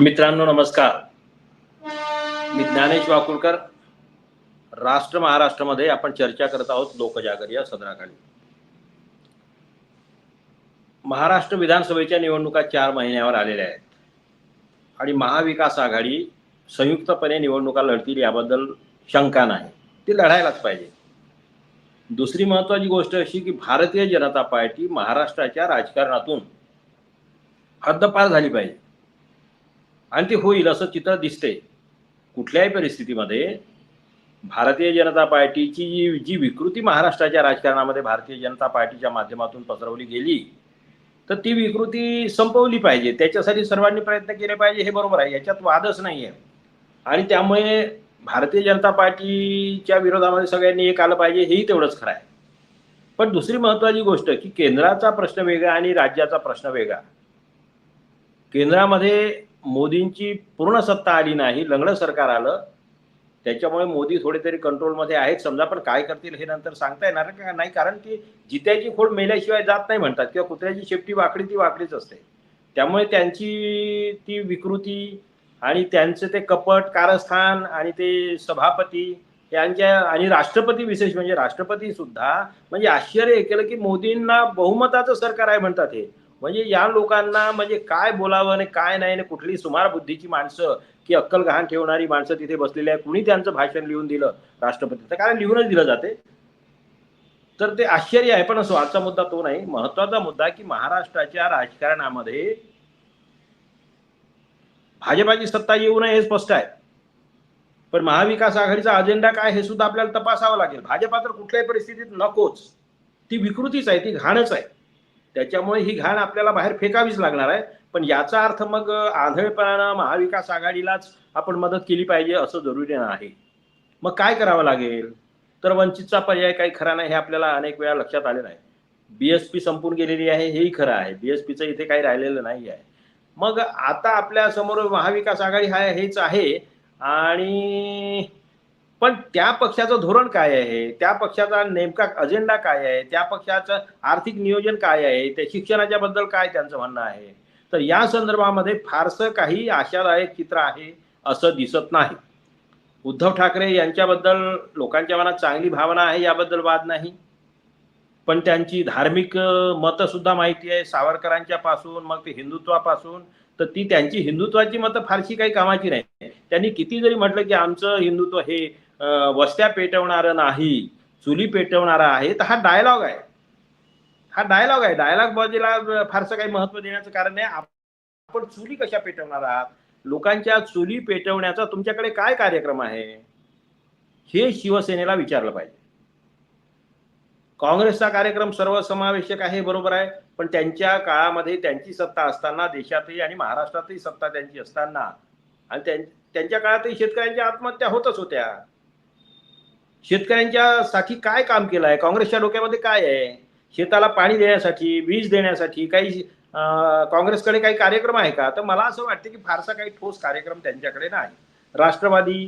मित्रांनो नमस्कार. मी ज्ञानेश वाकुळकर राष्ट्र महाराष्ट्रामध्ये आपण चर्चा करत आहोत लोकजागर या सदराखाली. महाराष्ट्र विधानसभेच्या निवडणुका चार महिन्यावर आलेल्या आहेत. आणि महाविकास आघाडी संयुक्तपणे निवडणुका लढतील याबद्दल शंका नाही. ती लढायलाच पाहिजे. दुसरी महत्वाची गोष्ट अशी की भारतीय जनता पार्टी महाराष्ट्राच्या राजकारणातून हद्दपार झाली पाहिजे. आणि ती होईल असं चित्र दिसते कुठल्याही परिस्थितीमध्ये भारतीय जनता पार्टीची जी जी विकृती महाराष्ट्राच्या राजकारणामध्ये भारतीय जनता पार्टीच्या माध्यमातून पसरवली गेली तर ती विकृती संपवली पाहिजे. त्याच्यासाठी सर्वांनी प्रयत्न केले पाहिजे हे बरोबर आहे. याच्यात वादच नाही आहे आणि त्यामुळे भारतीय जनता पार्टीच्या विरोधामध्ये सगळ्यांनी एक आलं पाहिजे हेही तेवढंच खरं आहे. पण दुसरी महत्वाची गोष्ट की केंद्राचा प्रश्न वेगळा आणि राज्याचा प्रश्न वेगळा. केंद्रामध्ये मोदींची पूर्ण सत्ता आली नाही लंगडं सरकार आलं त्याच्यामुळे मोदी थोडे तरी कंट्रोलमध्ये आहेत. समजा पण काय करतील हे नंतर सांगता येणार का नाही? कारण की जित्याची खोड मेल्याशिवाय जात नाही म्हणतात किंवा कुत्र्याची शेपटी वाकडी ती वाकडीच असते. त्यामुळे त्यांची ती विकृती आणि त्यांचं ते कपट कारस्थान आणि ते सभापती यांच्या आणि राष्ट्रपती विशेष म्हणजे राष्ट्रपती सुद्धा म्हणजे आश्चर्य हे केलं की मोदींना बहुमताचं सरकार आहे म्हणतात हे. म्हणजे या लोकांना म्हणजे काय बोलावं आणि काय नाही आणि कुठली सुमार बुद्धीची माणसं की अक्कल गहाण ठेवणारी माणसं तिथे बसलेली आहे कुणी त्यांचं भाषण लिहून दिलं राष्ट्रपतीचं? कारण लिहूनच दिलं जाते. तर ते आश्चर्य आहे पण असो आजचा मुद्दा तो नाही. महत्त्वाचा मुद्दा की महाराष्ट्राच्या राजकारणामध्ये भाजपाची सत्ता येऊ नये हे स्पष्ट आहे. पण महाविकास आघाडीचा अजेंडा काय हे सुद्धा आपल्याला तपासावं लागेल. भाजपा तर कुठल्याही परिस्थितीत नकोच. ती विकृतीच आहे ती घाणच आहे. त्याच्यामुळे ही घाण आपल्याला बाहेर फेकावीच लागणार आहे. पण याचा अर्थ मग आंधळेपणानं महाविकास आघाडीलाच आपण मदत केली पाहिजे असं जरुरी नाही मग काय करावं लागेल? तर वंचितचा पर्याय काही खरा नाही हे आपल्याला अनेक वेळा लक्षात आले नाही बीएसपी संपून गेलेली आहे हेही खरं आहे. बीएसपीचं इथे काही राहिलेलं नाही आहे. मग आता आपल्यासमोर महाविकास आघाडी हा हेच आहे. आणि पण त्या पक्षाचं धोरण काय आहे? त्या पक्षाचा नेमका अजेंडा काय आहे? त्या पक्षाचं आर्थिक नियोजन काय आहे? त्या शिक्षणाच्या बद्दल काय त्यांचं म्हणणं आहे? तर या संदर्भामध्ये फारसं काही आशादायक चित्र आहे असं दिसत नाही. उद्धव ठाकरे यांच्याबद्दल लोकांच्या मनात चांगली भावना आहे याबद्दल वाद नाही. पण त्यांची धार्मिक मतं सुद्धा माहिती आहे. सावरकरांच्या पासून मग ते हिंदुत्वापासून तर ती त्यांची हिंदुत्वाची मतं फारशी काही कामाची नाही. त्यांनी किती जरी म्हटलं की आमचं हिंदुत्व हे वस्त्या पेटवणार नाही चुली पेटवणारा आहे तर हा डायलॉग आहे. हा डायलॉग आहे. डायलॉग बाजूला फारसं काही महत्त्व देण्याचं कारण नाही. आपण चुली कशा पेटवणार आहात? लोकांच्या चुली पेटवण्याचा तुमच्याकडे काय कार्यक्रम आहे? हे शिवसेनेला विचारलं पाहिजे. काँग्रेसचा कार्यक्रम सर्वसमावेशक आहे बरोबर आहे. पण त्यांच्या काळामध्ये त्यांची सत्ता असताना देशातही आणि महाराष्ट्रातही सत्ता त्यांची असताना आणि त्यांच्या काळातही शेतकऱ्यांच्या आत्महत्या होतच होत्या. शेतकऱ्यांच्या साठी काय काम केलं आहे काँग्रेसच्या डोक्यामध्ये काय आहे? शेताला पाणी देण्यासाठी वीज देण्यासाठी काही काँग्रेसकडे काही कार्यक्रम आहे का? तर मला असं वाटतं की फारसा काही ठोस कार्यक्रम त्यांच्याकडे नाही. राष्ट्रवादी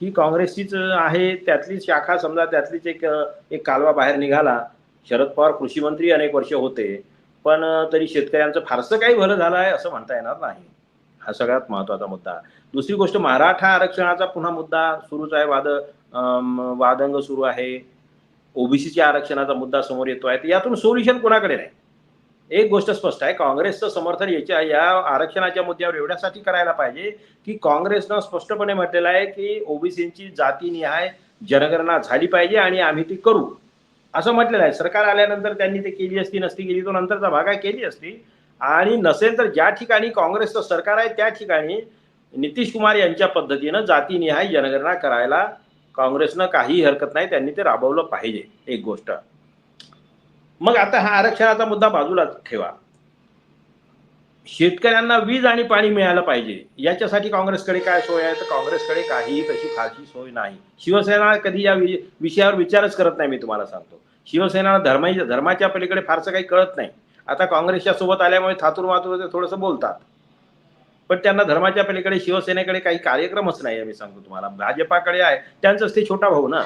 ही काँग्रेसचीच आहे. त्यातली शाखा समजा त्यातलीच एक एक कालवा बाहेर निघाला. शरद पवार कृषी मंत्री अनेक वर्ष होते. पण तरी शेतकऱ्यांचं फारसं काही भलं झालं आहे असं म्हणता येणार नाही. हा सगळ्यात महत्त्वाचा मुद्दा. दुसरी गोष्ट मराठा आरक्षणाचा पुन्हा मुद्दा सुरूच आहे. वाद वादंग सुरू आहे. ओबीसीच्या आरक्षणाचा मुद्दा समोर येतो आहे. यातून सोल्युशन कोणाकडे नाही? एक गोष्ट स्पष्ट आहे. काँग्रेसचं समर्थन याच्या या आरक्षणाच्या मुद्द्यावर एवढ्यासाठी करायला पाहिजे की काँग्रेसनं स्पष्टपणे म्हटलेलं आहे की ओबीसीची जातीनिहाय जनगणना झाली पाहिजे आणि आम्ही ती करू. असं म्हटलेलं आहे. सरकार आल्यानंतर त्यांनी ते केली असती नसती केली तो नंतरचा भाग आहे केली असती. आणि नसेल तर ज्या ठिकाणी काँग्रेसचं सरकार आहे त्या ठिकाणी नितीश कुमार यांच्या पद्धतीनं जातीनिहाय जनगणना करायला काँग्रेसनं काही हरकत नाही त्यांनी ते राबवलं पाहिजे एक गोष्ट. मग आता हा आरक्षणाचा मुद्दा बाजूला ठेवा. शेतकऱ्यांना वीज आणि पाणी मिळालं पाहिजे याच्यासाठी काँग्रेसकडे काय सोय आहे? तर काँग्रेसकडे काहीही तशी फारशी सोय नाही. शिवसेना कधी या विषयावर विचारच करत नाही मी तुम्हाला सांगतो. शिवसेना धर्माच्या धर्माच्या पलीकडे फारसं काही कळत नाही. आता काँग्रेसच्या सोबत आल्यामुळे थातूर मातूर थोडंसं बोलतात. पण त्यांना धर्माच्या पलीकडे शिवसेनेकडे काही कार्यक्रमच नाही मी सांगतो तुम्हाला. भाजपाकडे आहे. त्यांचंच ते छोटा भाऊ ना.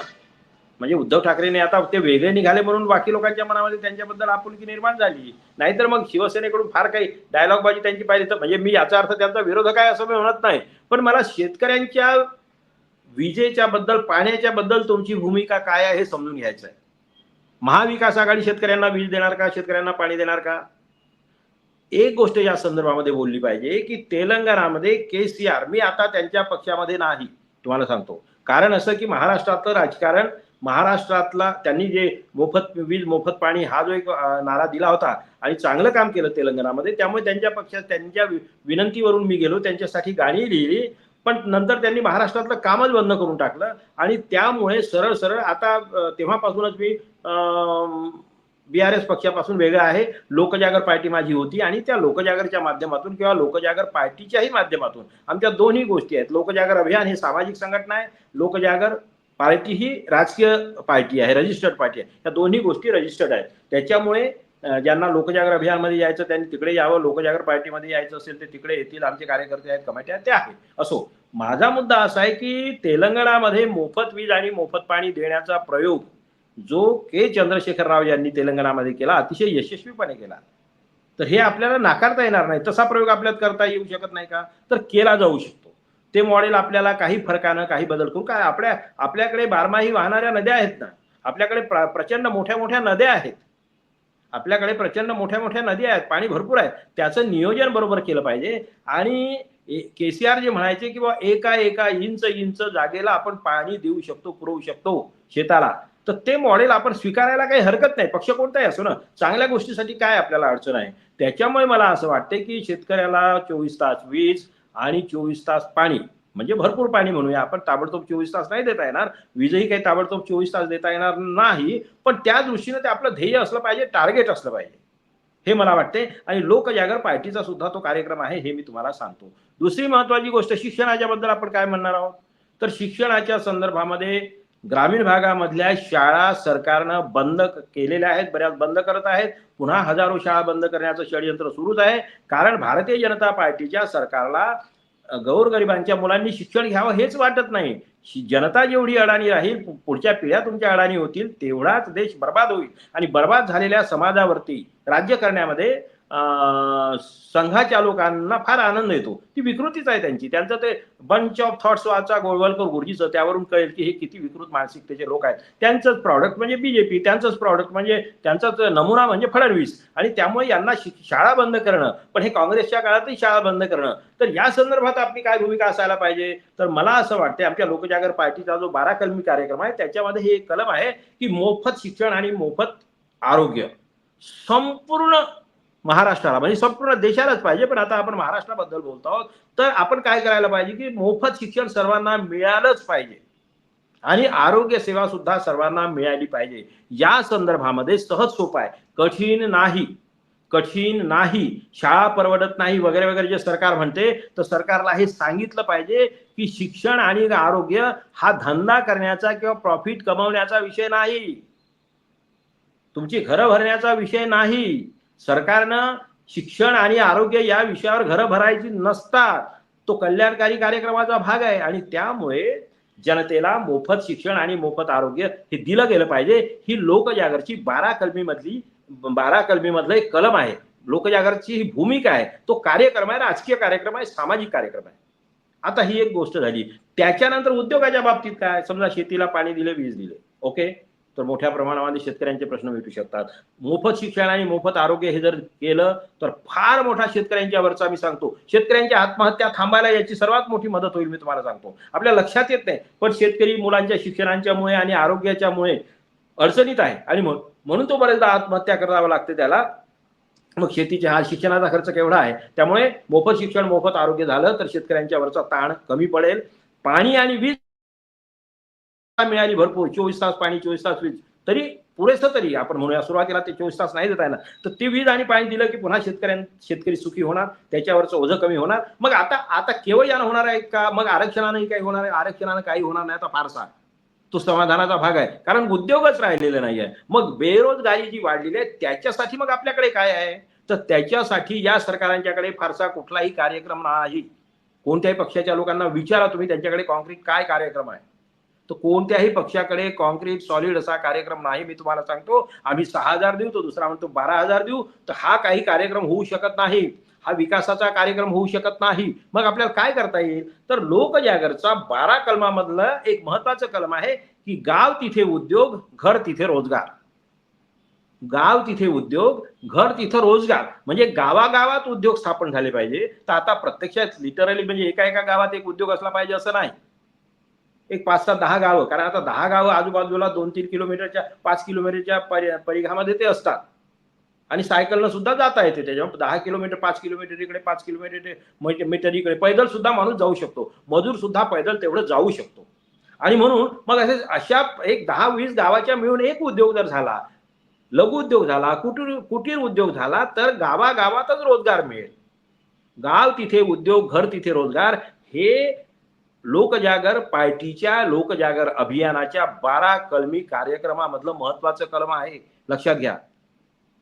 म्हणजे उद्धव ठाकरेने आता ते वेगळे निघाले म्हणून बाकी लोकांच्या मनामध्ये त्यांच्याबद्दल आपुलकी निर्माण झाली. नाहीतर मग शिवसेनेकडून फार काही डायलॉगबाजी त्यांची पाहिली तर म्हणजे मी याचा अर्थ त्यांचा विरोधक आहे असं मी म्हणत नाही. पण मला शेतकऱ्यांच्या विजेच्या बद्दल पाण्याच्या बद्दल तुमची भूमिका काय आहे हे समजून घ्यायचं आहे महाविकास आघाडी शेतकऱ्यांना वीज देणार का? शेतकऱ्यांना पाणी देणार का? एक गोष्ट या संदर्भामध्ये बोलली पाहिजे की तेलंगणामध्ये के सी आर मी आता त्यांच्या पक्षामध्ये नाही तुम्हाला सांगतो. कारण असं की महाराष्ट्रातलं राजकारण महाराष्ट्रातला त्यांनी जे मोफत वीज मोफत पाणी हा जो एक नारा दिला होता आणि चांगलं काम केलं तेलंगणामध्ये त्यामुळे त्यांच्या पक्षात त्यांच्या वि- विनंतीवरून मी गेलो त्यांच्यासाठी गाणी लिहिली पण नंतर त्यांनी महाराष्ट्रातलं कामच बंद करून टाकलं आणि त्यामुळे सरळ सरळ आता तेव्हापासूनच मी बी आर एस पक्षापासून वेगळं आहे. लोकजागर पार्टी माझी होती आणि त्या लोकजागरच्या माध्यमातून किंवा लोकजागर पार्टीच्याही माध्यमातून आमच्या दोन्ही गोष्टी आहेत. लोकजागर अभियान हे सामाजिक संघटना आहे. लोकजागर पार्टी ही राजकीय पार्टी आहे रजिस्टर्ड पार्टी आहे. या दोन्ही गोष्टी रजिस्टर्ड आहेत. त्याच्यामुळे ज्यांना लोकजागर अभियानमध्ये यायचं त्यांनी तिकडे यावं. लोकजागर पार्टीमध्ये यायचं असेल ते तिकडे येतील. आमचे कार्यकर्ते आहेत कमिटी आहेत ते आहे. असो माझा मुद्दा असा आहे की तेलंगणामध्ये मोफत वीज आणि मोफत पाणी देण्याचा प्रयोग जो के चंद्रशेखर राव यांनी तेलंगणामध्ये केला अतिशय यशस्वीपणे केला. तर हे आपल्याला नाकारता येणार नाही. तसा प्रयोग आपल्यात करता येऊ शकत नाही का? तर केला जाऊ शकतो. ते मॉडेल आपल्याला काही फरकानं काही बदल करून काय आपल्या आपल्याकडे बारमाही वाहणाऱ्या नद्या आहेत ना? आपल्याकडे प्रचंड मोठ्या मोठ्या नद्या आहेत. आपल्याकडे प्रचंड मोठ्या मोठ्या नद्या आहेत पाणी भरपूर आहे. त्याचं नियोजन बरोबर केलं पाहिजे. आणि के सी आर जे म्हणायचे की बाबा एका एका इंच इंच जागेला आपण पाणी देऊ शकतो पुरवू शकतो शेताला. तर ते मॉडेल आपण स्वीकारायला काही हरकत नाही. पक्ष कोणताही असो ना चांगल्या गोष्टीसाठी काय आपल्याला अडचण आहे? त्याच्यामुळे मला असं वाटते की शेतकऱ्याला चोवीस तास वीज आणि चोवीस तास पाणी म्हणजे भरपूर पाणी म्हणूया आपण ताबडतोब चोवीस तास नाही देता येणार. वीजही काही ताबडतोब चोवीस तास देता येणार नाही पण त्या दृष्टीने ते आपलं ध्येय असलं पाहिजे टार्गेट असलं पाहिजे. हे मला वाटते आणि लोकजागर पार्टीचा सुद्धा तो कार्यक्रम आहे हे मी तुम्हाला सांगतो. दुसरी महत्वाची गोष्ट शिक्षणाच्या बद्दल आपण काय म्हणणार आहोत? तर शिक्षणाच्या संदर्भामध्ये ग्रामीण भागामधल्या शाळा सरकारनं बंद केलेल्या आहेत बऱ्याच बंद करत आहेत. पुन्हा हजारो शाळा बंद करण्याचं षडयंत्र सुरूच आहे. कारण भारतीय जनता पार्टीच्या सरकारला गौरगरिबांच्या मुलांनी शिक्षण घ्यावं हेच वाटत नाही. जनता जेवढी अडाणी राहील पुढच्या पिढ्या तुमच्या अडाणी होतील तेवढाच देश बर्बाद होईल. आणि बर्बाद झालेल्या समाजावरती राज्य करण्यामध्ये संघाच्या लोकांना फार आनंद येतो. ती विकृतीच आहे त्यांची. त्यांचं ते बंच ऑफ थॉट्स वाचा गोळवलकर गुरुजीचं त्यावरून कळेल की हे किती विकृत मानसिकतेचे लोक आहेत. त्यांचंच प्रॉडक्ट म्हणजे बीजेपी त्यांचंच प्रॉडक्ट म्हणजे त्यांचाच नमुना म्हणजे फडणवीस. आणि त्यामुळे यांना शाळा बंद करणं पण हे काँग्रेसच्या काळातही शाळा बंद करणं. तर या संदर्भात आपली काय भूमिका असायला पाहिजे? तर मला असं वाटते आमच्या लोकजागर पार्टीचा जो बारा कलमी कार्यक्रम आहे त्याच्यामध्ये हे एक कलम आहे की मोफत शिक्षण आणि मोफत आरोग्य. संपूर्ण महाराष्ट्राला. म्हणजे संपूर्ण देशालाच पाहिजे पण आता आपण महाराष्ट्राबद्दल बोलतो आहोत. तर आपण काय करायला पाहिजे की मोफत शिक्षण सर्वांना मिळालंच पाहिजे. आणि आरोग्य सेवा सुद्धा सर्वांना मिळाली पाहिजे. या संदर्भामध्ये सहज सोपं आहे. कठीण नाही. कठीण नाही. शाळा परवडत नाही वगैरे वगैरे जे सरकार म्हणते तर सरकारला हे सांगितलं पाहिजे की शिक्षण आणि आरोग्य हा धंदा करण्याचा किंवा प्रॉफिट कमवण्याचा विषय नाही. तुमची घरं भरण्याचा विषय नाही. सरकारनं शिक्षण आणि आरोग्य या विषयावर घरं भरायची नसतात. तो कल्याणकारी कार्यक्रमाचा भाग आहे आणि त्यामुळे जनतेला मोफत शिक्षण आणि मोफत आरोग्य हे दिलं गेलं पाहिजे. ही लोकजागरची बारा कलमीमधली बारा कलमीमधलं एक कलम आहे. लोकजागरची ही भूमिका आहे. तो कार्यक्रम आहे राजकीय कार्यक्रम आहे सामाजिक कार्यक्रम आहे. आता ही एक गोष्ट झाली. त्याच्यानंतर उद्योगाच्या बाबतीत काय? समजा शेतीला पाणी दिले वीज दिले. ओके? तर मोठ्या प्रमाणामध्ये शेतकऱ्यांचे प्रश्न मिटू शकतात. मोफत शिक्षण आणि मोफत आरोग्य हे जर केलं तर फार मोठा शेतकऱ्यांच्या वरचा मी सांगतो. शेतकऱ्यांच्या आत्महत्या थांबायला याची सर्वात मोठी मदत होईल मी तुम्हाला सांगतो. आपल्या लक्षात येत नाही पण शेतकरी मुलांच्या शिक्षणाच्यामुळे आणि आरोग्याच्यामुळे अडचणीत आहे. आणि म्हणून तो बरेचदा आत्महत्या करावं लागते त्याला. मग शेतीच्या हा शिक्षणाचा खर्च केवढा आहे? त्यामुळे मोफत शिक्षण मोफत आरोग्य झालं तर शेतकऱ्यांच्या वरचा ताण कमी पडेल. पाणी आणि वीज मिळाली भरपूर चोवीस तास पाणी चोवीस तास वीज. तरी पुरेसं तरी आपण म्हणूया सुरुवातीला ते चोवीस तास नाही देता येणार. तर ती वीज आणि पाणी दिलं की पुन्हा शेतकऱ्यां शेतकरी सुखी होणार त्याच्यावरचं ओझं कमी होणार. मग आता आता केवळ यानं होणार आहे का? मग आरक्षणानंही काही होणार आहे? आरक्षणानं काही होणार नाही? आता फारसा. तो समाधानाचा भाग आहे. कारण उद्योगच राहिलेला नाही आहे. मग बेरोजगारी जी वाढलेली आहे त्याच्यासाठी मग आपल्याकडे काय आहे? तर त्याच्यासाठी या सरकारांच्याकडे फारसा कुठलाही कार्यक्रम नाही. कोणत्याही पक्षाच्या लोकांना विचारा तुम्ही त्यांच्याकडे कॉन्क्रीट काय कार्यक्रम आहे? तर कोणत्याही पक्षाकडे कॉन्क्रीट सॉलिड असा कार्यक्रम नाही मी तुम्हाला सांगतो. आम्ही सहा हजार देऊ तो दुसरा म्हणतो बारा हजार देऊ. तर हा काही कार्यक्रम होऊ शकत नाही. हा विकासाचा कार्यक्रम होऊ शकत नाही. मग आपल्याला काय करता येईल? तर लोकजागरचा बारा कलमामधलं एक महत्वाचं कलम आहे की गाव तिथे उद्योग घर तिथे रोजगार. गाव तिथे उद्योग घर तिथं रोजगार. म्हणजे गावागावात उद्योग स्थापन झाले पाहिजे. तर आता प्रत्यक्षात लिटरली म्हणजे एका एका गावात एक उद्योग असला पाहिजे असं नाही. एक पाच सात दहा गावं कारण आता दहा गावं आजूबाजूला दोन तीन किलोमीटरच्या पाच किलोमीटरच्या परि- परिघामध्ये ते असतात. आणि सायकलनं सुद्धा जाता येते त्याच्यामुळे दहा किलोमीटर पाच किलोमीटर इकडे पाच किलोमीटर मीटर इकडे. पैदल सुद्धा माणूस जाऊ शकतो. मजूर सुद्धा पैदल तेवढं जाऊ शकतो. आणि म्हणून मग असे अशा एक दहा वीस गावाच्या मिळून एक उद्योग जर झाला लघु उद्योग झाला कुटीर कुटीर उद्योग झाला तर गावागावातच रोजगार मिळेल. गाव तिथे उद्योग घर तिथे रोजगार हे लोकजागर पार्टीच्या लोकजागर अभियानाच्या बारा कलमी कार्यक्रमामधलं महत्वाचं कलम आहे. लक्षात घ्या.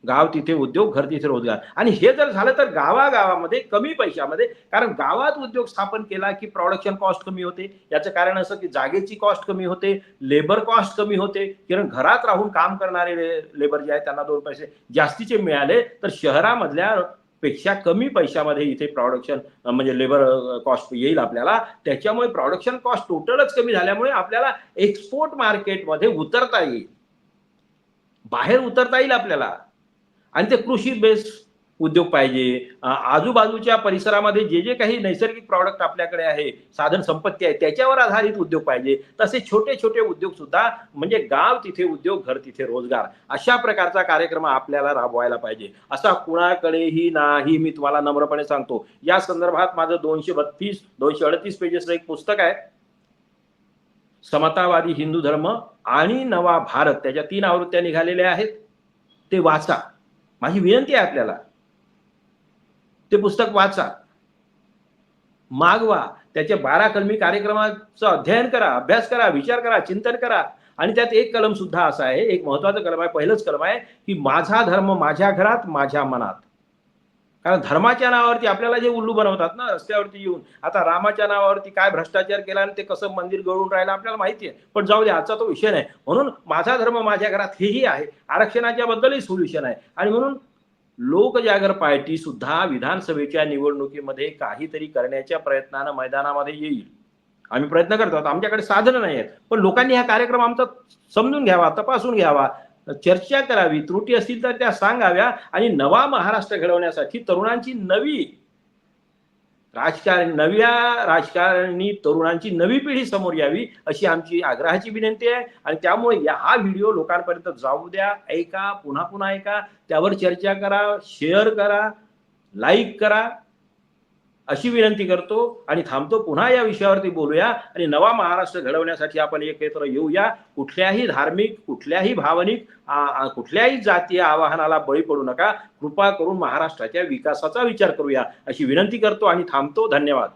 गाव तिथे उद्योग घर तिथे रोजगार. आणि हे जर झालं तर गावागावामध्ये कमी पैशामध्ये कारण गावात उद्योग स्थापन केला की प्रोडक्शन कॉस्ट कमी होते. याचं कारण असं की जागेची कॉस्ट कमी होते लेबर कॉस्ट कमी होते. कारण घरात राहून काम करणारे लेबर जे आहे त्यांना दोन पैसे जास्तीचे मिळाले. तर शहरामधल्या पेक्षा कमी पैशामध्ये इथे प्रोडक्शन म्हणजे लेबर कॉस्ट येईल आपल्याला. त्याच्यामुळे प्रोडक्शन कॉस्ट टोटलच कमी झाल्यामुळे आपल्याला एक्सपोर्ट मार्केटमध्ये उतरता येईल. बाहेर उतरता येईल आपल्याला. आणि ते कृषी बेस्ड उद्योग पाहिजे. आजूबाजूच्या परिसरामध्ये जे जे काही नैसर्गिक प्रॉडक्ट आपल्याकडे आहे साधन संपत्ती आहे त्याच्यावर आधारित उद्योग पाहिजे. तसे छोटे छोटे उद्योग सुद्धा म्हणजे गाव तिथे उद्योग घर तिथे रोजगार अशा प्रकारचा कार्यक्रम आपल्याला राबवायला पाहिजे. असा कुणाकडेही नाही मी तुम्हाला नम्रपणे सांगतो. या संदर्भात माझं दोनशे बत्तीस दोनशे अडतीस पेजेसचं एक पुस्तक आहे. समतावादी हिंदू धर्म आणि नवा भारत त्याच्या तीन आवृत्त्या निघालेल्या आहेत. ते वाचा. माझी विनंती आहे आपल्याला. ते पुस्तक वाचा. मागवा. त्याच्या बारा कलमी कार्यक्रमाचं अध्ययन करा अभ्यास करा विचार करा चिंतन करा. आणि त्यात एक कलम सुद्धा असा आहे एक महत्वाचं कलम आहे पहिलंच कलम आहे की माझा धर्म माझ्या घरात माझ्या मनात. कारण धर्माच्या नावावरती आपल्याला जे उल्लू बनवतात ना रस्त्यावरती येऊन आता रामाच्या नावावरती काय भ्रष्टाचार केला आणि ते कसं मंदिर गळून राहिलं आपल्याला माहिती आहे. पण जाऊ दे आजचा तो विषय नाही. म्हणून माझा धर्म माझ्या घरात हेही आहे. आरक्षणाच्या बद्दलही सोल्युशन आहे. आणि म्हणून लोकजागर पार्टी सुद्धा विधानसभेच्या निवडणुकीमध्ये काहीतरी करण्याच्या प्रयत्नानं मैदानामध्ये येईल. आम्ही प्रयत्न करतो. आमच्याकडे साधनं नाही आहेत. पण लोकांनी हा कार्यक्रम आमचा समजून घ्यावा तपासून घ्यावा. चर्चा करावी. त्रुटी असतील तर त्या सांगाव्या. आणि नवा महाराष्ट्र घडवण्यासाठी तरुणांची नवी राजकारण नव्या राजकारणी तरुणांची नवी पिढी समोर यावी अशी आमची आग्रहाची विनंती आहे. आणि त्यामुळे या हा व्हिडिओ लोकांपर्यंत जाऊ द्या ऐका पुन्हा पुन्हा ऐका. त्यावर चर्चा करा शेअर करा लाईक करा. अशी विनंती करतो आणि थांबतो. पुन्हा या विषयावरती बोलूया आणि नवा महाराष्ट्र घडवण्यासाठी आपण एकत्र येऊया. कुठल्याही धार्मिक कुठल्याही भावनिक कुठल्याही जातीय आवाहनाला बळी पडू नका. कृपा करून महाराष्ट्राच्या विकासाचा विचार करूया अशी विनंती करतो आणि थांबतो. धन्यवाद.